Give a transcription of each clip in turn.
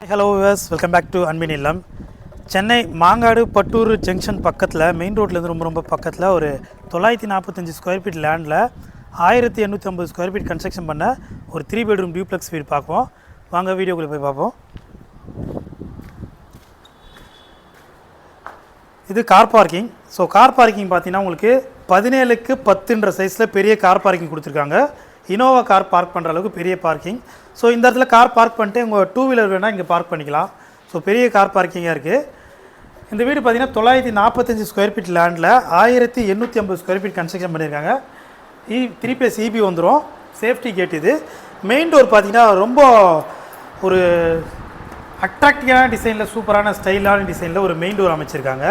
Hello viewers welcome back to அன்பின் இல்லம் Chennai Mangadu Pattur junction பக்கத்தில் மெயின் ரோட்லேருந்து ரொம்ப ரொம்ப பக்கத்தில் ஒரு தொள்ளாயிரத்தி நாற்பத்தஞ்சு ஸ்கொயர் ஃபீட் லேண்டில் ஆயிரத்தி எண்ணூற்றி ஐம்பது ஸ்கொயர் ஃபீட் கன்ஸ்ட்ரக்ஷன் பண்ண ஒரு த்ரீ பெட்ரூம் டியூப்ளெக்ஸ் வீடு பார்ப்போம் வாங்க வீடியோக்குள்ளே போய் பார்ப்போம். இது car parking so car parking பார்த்தீங்கன்னா உங்களுக்கு பதினேழுக்கு பத்துன்ற சைஸில் பெரிய கார் பார்க்கிங் கொடுத்துருக்காங்க. இனோவா கார் பார்க் பண்ணுற அளவுக்கு பெரிய பார்க்கிங் ஸோ இந்த இடத்துல கார் பார்க் பண்ணிட்டு உங்கள் டூ வீலர் வேணால் இங்கே பார்க் பண்ணிக்கலாம். ஸோ பெரிய கார் பார்க்கிங்காக இருக்குது இந்த வீடு பார்த்தீங்கன்னா தொள்ளாயிரத்தி நாற்பத்தஞ்சு ஸ்கொயர் ஃபீட் லேண்டில் ஆயிரத்தி எண்ணூற்றி ஐம்பது ஸ்கொயர் ஃபீட் கன்ஸ்ட்ரக்ஷன் பண்ணியிருக்காங்க இ த்ரீ பிளஸ் இபி வந்துடும் சேஃப்டி கேட் இது. மெயின் டோர் பார்த்தீங்கன்னா ரொம்ப ஒரு அட்ராக்டிவான டிசைனில் சூப்பரான ஸ்டைலான டிசைனில் ஒரு மெயின் டோர் அமைச்சிருக்காங்க.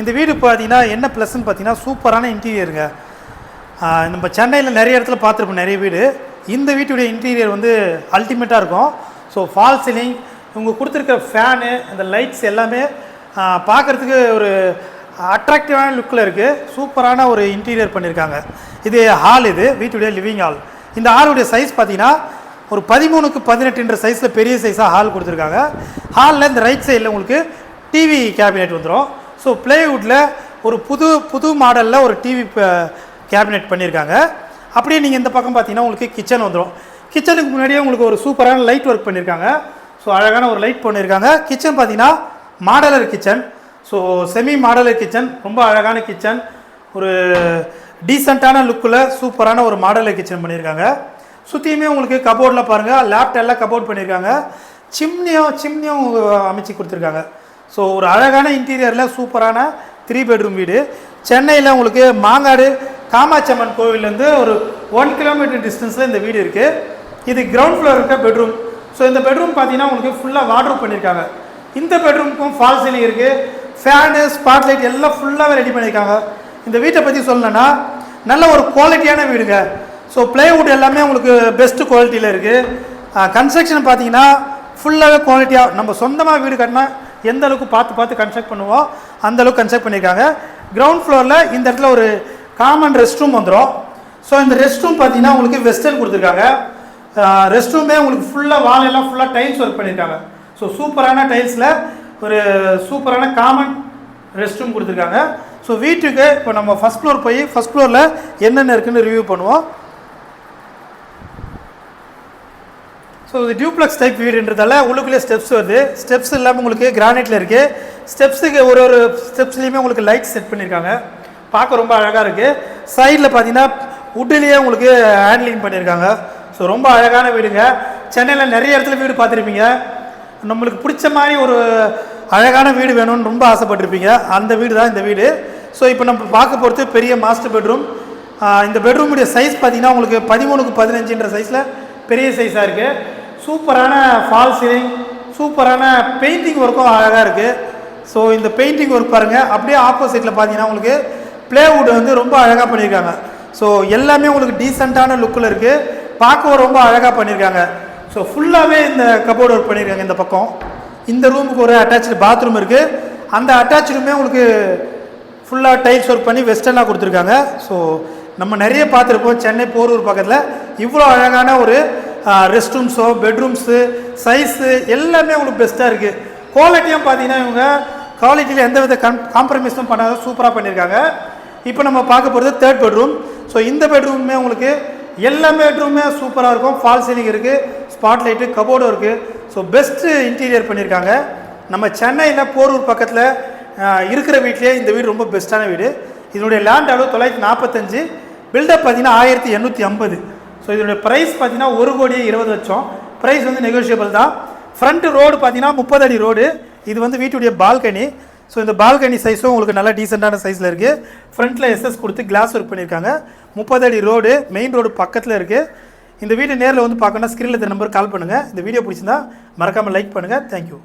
இந்த வீடு பார்த்தீங்கன்னா என்ன ப்ளஸ்ன்னு பார்த்தீங்கன்னா சூப்பரான இன்டீரியருங்க நம்ம சென்னையில் நிறைய இடத்துல பார்த்துருப்போம் நிறைய வீடு. இந்த வீட்டுடைய இன்டீரியர் வந்து அல்டிமேட்டாக இருக்கும். ஸோ ஃபால் சீலிங் இவங்க கொடுத்துருக்க ஃபேனு இந்த லைட்ஸ் எல்லாமே பார்க்குறதுக்கு ஒரு அட்ராக்டிவான லுக்கில் இருக்குது சூப்பரான ஒரு இன்டீரியர் பண்ணியிருக்காங்க இது ஹால் இது வீட்டுடைய லிவிங் ஹால் இந்த ஹாலுடைய சைஸ் பார்த்தீங்கன்னா ஒரு பதிமூணுக்கு பதினெட்டுன்ற சைஸில் பெரிய சைஸாக ஹால் கொடுத்துருக்காங்க. ஹாலில் இந்த ரைட் சைடில் உங்களுக்கு டிவி கேபினெட் வந்துடும் ஸோ ப்ளேவுட்டில் ஒரு புது புது மாடலில் ஒரு டிவி கேபினெட் பண்ணியிருக்காங்க. அப்படியே நீங்கள் இந்த பக்கம் பார்த்தீங்கன்னா உங்களுக்கு கிச்சன் வந்துடும் கிச்சனுக்கு முன்னாடியே உங்களுக்கு ஒரு சூப்பரான லைட் ஒர்க் பண்ணியிருக்காங்க. ஸோ அழகான ஒரு லைட் பண்ணியிருக்காங்க. கிச்சன் பார்த்தீங்கன்னா modular kitchen so semi modular kitchen ரொம்ப அழகான கிச்சன் ஒரு டீசெண்டான லுக்கில் சூப்பரான ஒரு மாடலர் கிச்சன் பண்ணியிருக்காங்க. சுற்றியுமே உங்களுக்கு கபோர்டில் பாருங்கள் லேப்டெல்லாம் கபோர்ட் பண்ணியிருக்காங்க. சிம்னியும் சிம்னியும் அமைச்சு கொடுத்துருக்காங்க. ஸோ ஒரு அழகான இன்டீரியரில் சூப்பரான த்ரீ பெட்ரூம் வீடு. சென்னையில் உங்களுக்கு மாங்காடு காமாட்சம்மன் கோவிலேருந்து ஒரு ஒன் கிலோமீட்டர் டிஸ்டன்ஸில் இந்த வீடு இருக்குது இது கிரவுண்ட் ஃப்ளோர் இருக்க பெட்ரூம் ஸோ இந்த பெட்ரூம் பார்த்தீங்கன்னா உங்களுக்கு ஃபுல்லாக வாட்ரூப் பண்ணியிருக்காங்க. இந்த பெட்ரூமுக்கும் ஃபால் சீலிங் இருக்குது ஃபேனு ஸ்பாட் லைட் எல்லாம் ஃபுல்லாகவே ரெடி பண்ணியிருக்காங்க. இந்த வீட்டை பற்றி சொல்லணும்னா நல்ல ஒரு குவாலிட்டியான வீடுங்க. ஸோ ப்ளேவுட் எல்லாமே உங்களுக்கு பெஸ்ட்டு குவாலிட்டியில் இருக்குது கன்ஸ்ட்ரக்ஷன் பார்த்தீங்கன்னா ஃபுல்லாகவே குவாலிட்டியாக நம்ம சொந்தமாக வீடு கட்டினா எந்த அளவுக்கு பார்த்து பார்த்து கன்ஸ்ட்ரக்ட் பண்ணுவோம் அந்தளவுக்கு கன்ஸ்ட்ரக்ட் பண்ணியிருக்காங்க. கிரவுண்ட் ஃப்ளோரில் இந்த இடத்துல ஒரு காமன் ரெஸ்ட் ரூம் வந்துடும் ஸோ இந்த ரெஸ்ட் ரூம் பார்த்தீங்கன்னா உங்களுக்கு வெஸ்டர்ன் கொடுத்துருக்காங்க. ரெஸ்ட் ரூமே உங்களுக்கு ஃபுல்லாக வால் ஃபுல்லாக டைல்ஸ் ஒர்க் பண்ணியிருக்காங்க ஸோ சூப்பரான டைல்ஸில் ஒரு சூப்பரான காமன் ரெஸ்ட் ரூம் கொடுத்துருக்காங்க. ஸோ வீட்டுக்கு இப்போ நம்ம ஃபஸ்ட் ஃப்ளோர் போய் ஃபஸ்ட் ஃப்ளோரில் என்னென்ன இருக்குன்னு ரிவ்யூ பண்ணுவோம். ஸோ இது டியூப்ளக்ஸ் டைப் வீடுன்றதால உள்ளுக்குள்ளே ஸ்டெப்ஸ் வருது. ஸ்டெப்ஸ் இல்லாமல் உங்களுக்கு கிரானைட்டில் இருக்குது ஸ்டெப்ஸுக்கு ஒரு ஒரு ஸ்டெப்ஸ்லேயுமே உங்களுக்கு லைட் செட் பண்ணியிருக்காங்க பார்க்க ரொம்ப அழகாக இருக்குது சைடில் பார்த்தீங்கன்னா உட்டிலேயே உங்களுக்கு ஹேண்ட்லிங் பண்ணியிருக்காங்க ஸோ ரொம்ப அழகான வீடுங்க. சென்னையில் நிறைய இடத்துல வீடு பார்த்துருப்பீங்க. நம்மளுக்கு பிடிச்ச மாதிரி ஒரு அழகான வீடு வேணும்னு ரொம்ப ஆசைப்பட்டிருப்பீங்க. அந்த வீடு தான் இந்த வீடு. ஸோ இப்போ நம்ம பார்க்க போகிறது பெரிய மாஸ்டர் பெட்ரூம் இந்த பெட்ரூமுடைய சைஸ் பார்த்தீங்கன்னா உங்களுக்கு பதிமூணுக்கு பதினஞ்சுன்ற சைஸில் பெரிய சைஸாக இருக்குது சூப்பரான ஃபால் சீலிங் சூப்பரான பெயிண்டிங் ஒர்க்கும் அழகாக இருக்குது ஸோ இந்த பெயிண்டிங் ஒர்க் பாருங்கள் அப்படியே ஆப்போசிட்டில் பார்த்தீங்கன்னா உங்களுக்கு ப்ளேவுட் வந்து ரொம்ப அழகாக பண்ணியிருக்காங்க ஸோ எல்லாமே உங்களுக்கு டீசெண்டான லுக்கில் இருக்குது பார்க்கவும் ரொம்ப அழகாக பண்ணியிருக்காங்க ஸோ ஃபுல்லாகவே இந்த கபோர்டு ஒர்க் பண்ணியிருக்காங்க இந்த பக்கம். இந்த ரூமுக்கு ஒரு அட்டாச்சு பாத்ரூம் இருக்குது அந்த அட்டாச் ரூமே உங்களுக்கு ஃபுல்லாக டைல்ஸ் ஒர்க் பண்ணி வெஸ்டர்னாக கொடுத்துருக்காங்க. ஸோ நம்ம நிறைய பார்த்துருப்போம் சென்னை போரூர் பக்கத்தில். இவ்வளோ அழகான ஒரு ரெஸ்ட் ரூம்ஸோ பெட்ரூம்ஸு சைஸு எல்லாமே உங்களுக்கு பெஸ்ட்டாக இருக்குது குவாலிட்டியும் பார்த்தீங்கன்னா இவங்க குவாலிட்டியில் எந்த வித கம் காம்ப்ரமைஸும் பண்ணாத சூப்பராக பண்ணியிருக்காங்க இப்போ நம்ம பார்க்க போகிறது தேர்ட் பெட்ரூம் ஸோ இந்த பெட்ரூமே உங்களுக்கு எல்லா பெட்ரூமே சூப்பராக இருக்கும். ஃபால் சீலிங் இருக்குது ஸ்பாட் லைட்டு கபோர்டும் இருக்குது ஸோ பெஸ்ட்டு இன்டீரியர் பண்ணியிருக்காங்க. நம்ம சென்னையில் போரூர் பக்கத்தில் இருக்கிற வீட்லேயே இந்த வீடு ரொம்ப பெஸ்ட்டான வீடு. இதனுடைய லேண்ட் அளவு தொள்ளாயிரத்தி நாற்பத்தஞ்சு. பில்டப் பார்த்தீங்கன்னா ஆயிரத்தி எண்ணூற்றி ஐம்பது. ஸோ இதனுடைய ப்ரைஸ் பார்த்தீங்கன்னா ஒரு கோடியே இருபது லட்சம். ப்ரைஸ் வந்து நெகோஷியபிள் தான். ஃப்ரண்ட் ரோடு பார்த்தீங்கன்னா முப்பது அடி ரோடு இது வந்து வீட்டுடைய பால்கனி ஸோ இந்த பால்கனி சைஸும் உங்களுக்கு நல்லா டீசெண்டான சைஸில் இருக்குது ஃப்ரண்ட்டில் எஸ்எஸ் கொடுத்து கிளாஸ் ஒர்க் பண்ணியிருக்காங்க. முப்பது அடி ரோடு மெயின் ரோடு பக்கத்தில் இருக்குது இந்த வீடு நேரில் வந்து பார்க்கணுன்னா ஸ்க்ரீனில் இந்த நம்பர் கால் பண்ணுங்கள் இந்த வீடியோ பிடிச்சிருந்தா மறக்காமல் லைக் பண்ணுங்கள் தேங்க்யூ